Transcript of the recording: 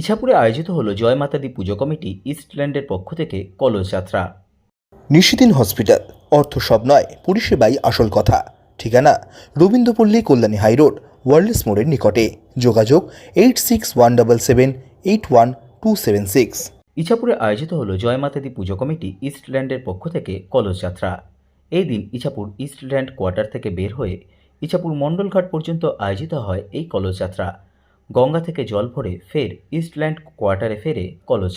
ইছাপুরে আয়োজিত হলো জয় মাতাদি পুজো কমিটি ইস্টল্যান্ডের পক্ষ থেকে কলস যাত্রা। নিশিদিন হসপিটাল অর্থ সব নয় পরিষেবাই আসল কথা। ঠিকানা রবীন্দ্রপল্লী কল্যাণী হাইরোড ওয়ার্ল্ডস মোড়ের নিকটে। যোগাযোগ eight six one double seven eight one two seven six ইছাপুরে আয়োজিত হলো জয় মাতাদি পুজো কমিটি ইস্টল্যান্ডের পক্ষ থেকে কলস যাত্রা। এই দিন ইছাপুর ইস্টল্যান্ড কোয়ার্টার থেকে বের হয়ে ইছাপুর মণ্ডলঘাট পর্যন্ত আয়োজিত হয় এই কলস যাত্রা। গঙ্গা থেকে জল ভরে ফের ইস্টল্যান্ড কোয়ার্টারে ফেরে কলস